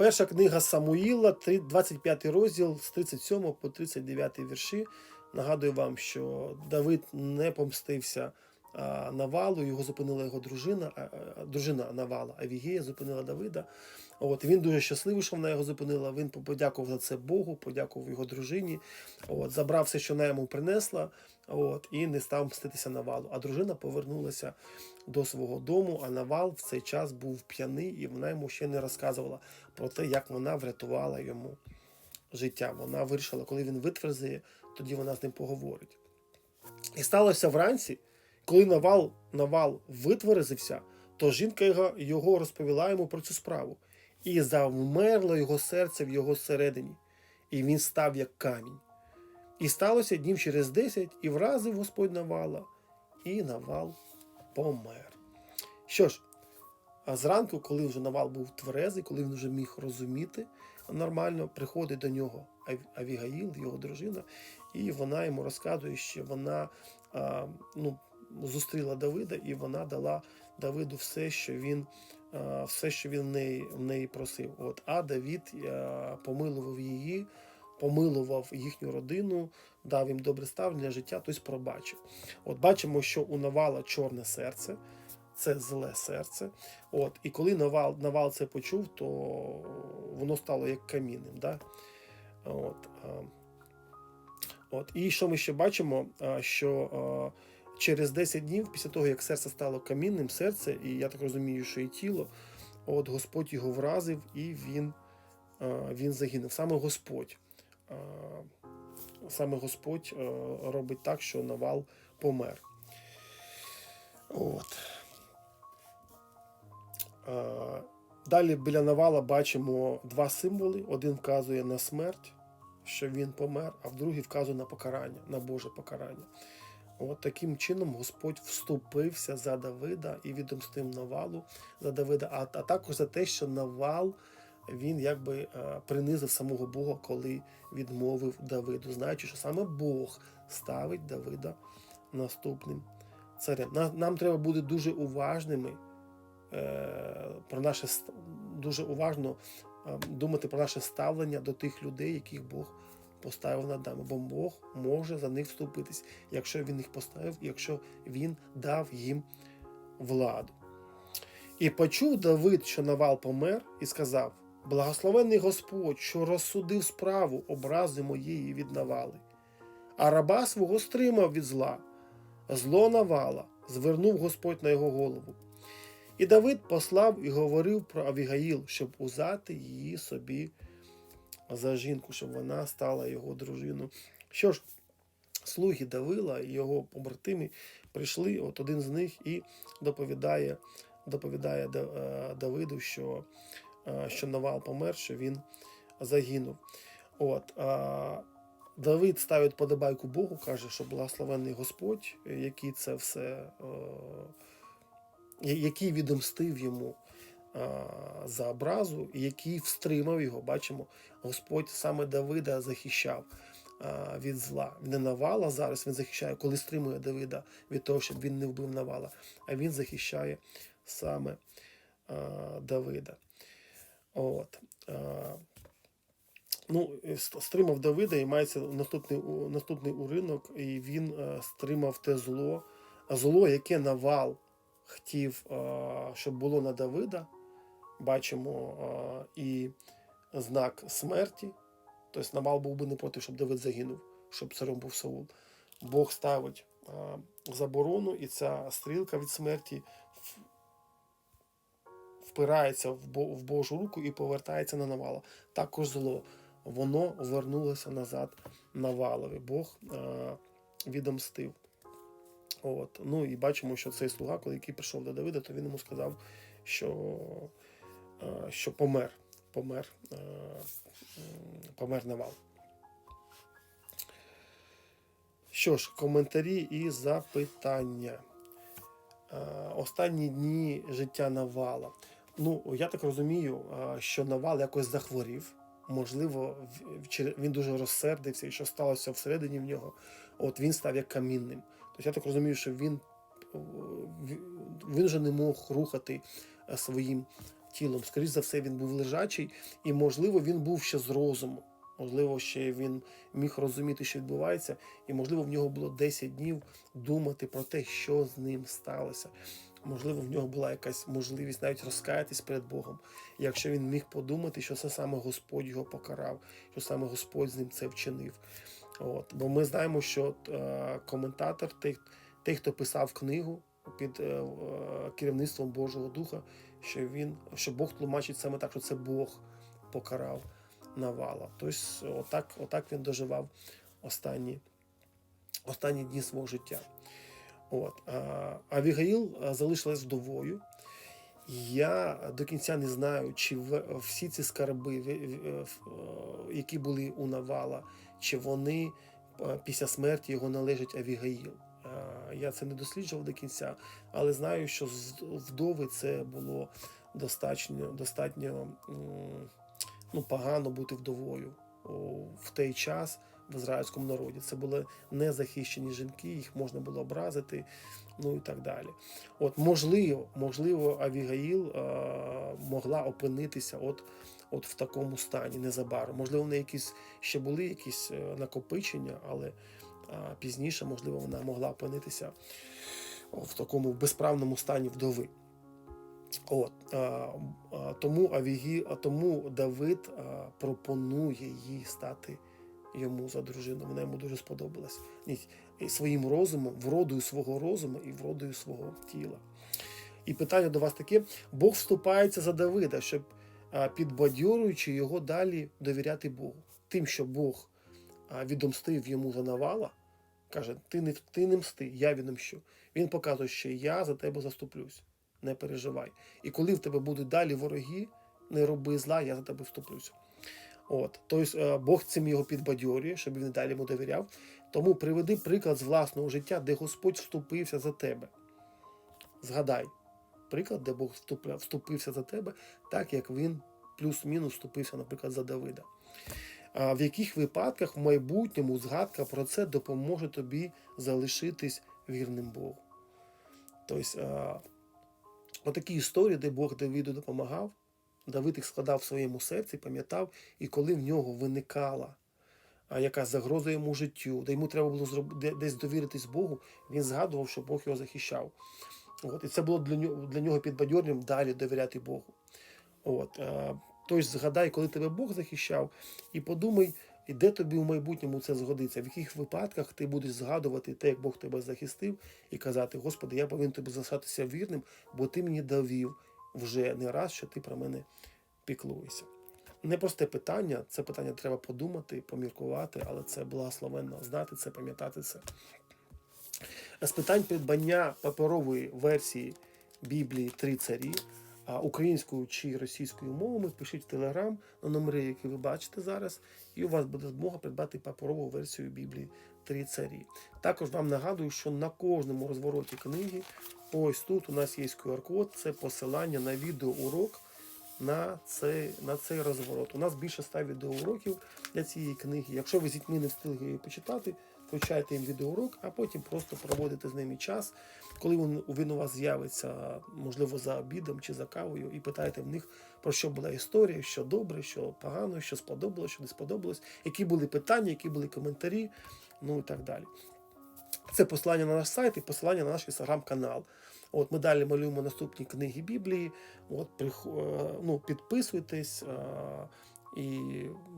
Перша книга Самуїла, три- 25 розділ з 37 по 39 вірші. Нагадую вам, що Давид не помстився Навалу, його зупинила його дружина, а, а, дружина Навала, Авігея зупинила Давида. От, він дуже щасливий, що вона його зупинила. Він подякував за це Богу, подякував його дружині. От, забрав все, що вона йому принесла, от, і не став мститися Навалу. А дружина повернулася до свого дому, а Навал в цей час був п'яний, і вона йому ще не розказувала про те, як вона врятувала йому життя. Вона вирішила, коли він витверзає, тоді вона з ним поговорить. І сталося вранці, коли Навал, Навал витверзився, то жінка його, його розповіла йому про цю справу. І завмерло його серце в його середині, і він став як камінь. І сталося днів через десять, і вразив Господь Навала, і Навал помер. Що ж, а зранку, коли вже Навал був тверезий, коли він вже міг розуміти нормально, приходить до нього Авігаїл, його дружина, і вона йому розказує, що вона а, ну, зустріла Давида, і вона дала Давиду все, що він, все, що він в неї, в неї просив. От, а Давід помилував її, помилував їхню родину, дав їм добре ставлення життя, тобто пробачив. От бачимо, що у Навала чорне серце, це зле серце. От, і коли Навал, Навал це почув, то воно стало як камінним. Да? От, от. І що ми ще бачимо, що через 10 днів, після того, як серце стало камінним, серце, і я так розумію, що і тіло, от Господь його вразив, і він, він загинув. Саме Господь. Саме Господь робить так, що Навал помер. От. Е, Далі біля Навала бачимо два символи. Один вказує на смерть, що він помер, а другий вказує на покарання, на Боже покарання. От таким чином Господь вступився за Давида і відомстив Навалу за Давида, а, а також за те, що Навал він якби е, принизив самого Бога, коли відмовив Давиду, знаючи, що саме Бог ставить Давида наступним царем. На- Нам треба бути дуже уважними е, про наше дуже уважно е, думати про наше ставлення до тих людей, яких Бог поставив над нами. Бо Бог може за них вступитись, якщо він їх поставив, якщо він дав їм владу. І почув Давид, що Навал помер, і сказав: Благословений Господь, що розсудив справу образи моєї від навали, а раба свого стримав від зла. Зло Навала звернув Господь на його голову. І Давид послав і говорив про Авігаїл, щоб узяти її собі за жінку, щоб вона стала його дружиною. Що ж, слуги Давила і його побратими прийшли, от один з них і доповідає, доповідає е, Давиду, що, е, що Навал помер, що він загинув. От, Давид ставить подобайку Богу, каже, що благословений Господь, який це все, е, який відомстив йому за образу, який встримав його. Бачимо, Господь саме Давида захищав е, від зла. Не Навала зараз він захищає, коли стримує Давида від того, щоб він не вбив Навала, а він захищає саме е, Давида. От. Е, Ну, е, стримав Давида і мається наступний, наступний уринок, і він е, стримав те зло, зло, яке Навал хотів, е, щоб було на Давида. Бачимо і знак смерті. Тобто Навал був би не проти, щоб Давид загинув, щоб царем був Саул. Бог ставить заборону, і ця стрілка від смерті впирається в, Божу руку і повертається на Навала. Також зло воно вернулося назад Навалові. Бог відомстив. От. Ну і бачимо, що цей слуга, коли який прийшов до Давида, то він йому сказав, що, що помер. Помер, е, помер Навал. Що ж, коментарі і запитання. Е, Останні дні життя Навала. Ну, я так розумію, е, що Навал якось захворів. Можливо, він дуже розсердився, і що сталося всередині в нього. От він став як камінним. Тобто я так розумію, що він, е, він вже не мог рухати е, своїм тілом. Скоріше за все, він був лежачий, і, можливо, він був ще з розуму. Можливо, ще він міг розуміти, що відбувається, і, можливо, в нього було 10 днів думати про те, що з ним сталося. Можливо, в нього була якась можливість навіть розкаятись перед Богом, якщо він міг подумати, що це саме Господь його покарав, що саме Господь з ним це вчинив. От. Бо ми знаємо, що е, коментатор, той, хто писав книгу під е, е, керівництвом Божого Духа, що він, що Бог тлумачить саме так, що це Бог покарав Навала. Тобто, отак, отак він доживав останні, останні дні свого життя. От. А Авігаїл залишилась вдовою. Я до кінця не знаю, чи в- всі ці скарби, які були у Навала, чи вони після смерті його належать Авігаїл. Е, Я це не досліджував до кінця, але знаю, що з вдови це було достатньо, достатньо ну, погано бути вдовою в той час в ізраїльському народі. Це були незахищені жінки, їх можна було образити, ну і так далі. От можливо, можливо, Авігаїл е, могла опинитися от, от в такому стані незабаром. Можливо, в неї якісь ще були якісь е, накопичення, але пізніше, можливо, вона могла опинитися в такому безправному стані вдови. От, тому Авігі, тому Давид пропонує їй стати йому за дружину. Вона йому дуже сподобалась. І, своїм розумом, вродою свого розуму і вродою свого тіла. І питання до вас таке: Бог вступається за Давида, щоб підбадьорюючи його далі довіряти Богу. Тим, що Бог відомстив йому за навала, каже: Ти не, ти не мсти, я відомщу. Він показує, що я за тебе заступлюсь. Не переживай. І коли в тебе будуть далі вороги, не роби зла, я за тебе вступлюся. От, тобто е, Бог цим його підбадьорює, щоб він далі йому довіряв. Тому приведи приклад з власного життя, де Господь вступився за тебе. Згадай приклад, де Бог вступився за тебе, так як він плюс-мінус вступився, наприклад, за Давида. В яких випадках в майбутньому згадка про це допоможе тобі залишитись вірним Богу? Тобто, отакі історії, де Бог Давиду допомагав, Давид їх складав в своєму серці, пам'ятав, і коли в нього виникала а, якась загроза йому життю, де йому треба було десь довіритись Богу, він згадував, що Бог його захищав. От, і це було для нього, для нього підбадьорним далі довіряти Богу. От, тобто згадай, коли тебе Бог захищав, і подумай, і де тобі в майбутньому це згодиться, в яких випадках ти будеш згадувати те, як Бог тебе захистив, і казати, Господи, я повинен тобі залишатися вірним, бо ти мені довів вже не раз, що ти про мене піклуєшся. Непросте питання, це питання треба подумати, поміркувати, але це благословенно знати це, пам'ятати це. З питань придбання паперової версії Біблії Три царі українською чи російською мовами пишіть в Телеграм на номери, які ви бачите зараз, і у вас буде змога придбати паперову версію Біблії Три царі. Також вам нагадую, що на кожному розвороті книги, ось тут у нас є QR-код, це посилання на відеоурок на цей, на цей розворот. У нас більше 100 відеоуроків для цієї книги. Якщо ви з дітьми не встигли її почитати, включайте їм відеоурок, а потім просто проводите з ними час. Коли він, у вас з'явиться, можливо, за обідом чи за кавою, і питаєте в них, про що була історія, що добре, що погано, що сподобалось, що не сподобалось, які були питання, які були коментарі, ну і так далі. Це посилання на наш сайт і посилання на наш інстаграм-канал. От ми далі малюємо наступні книги Біблії. От е, ну, підписуйтесь е, і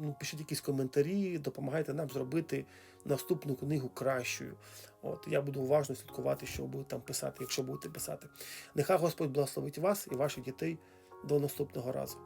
ну, пишіть якісь коментарі, допомагайте нам зробити наступну книгу кращою. От я буду уважно слідкувати, що ви будете там писати, якщо будете писати. Нехай Господь благословить вас і ваших дітей до наступного разу.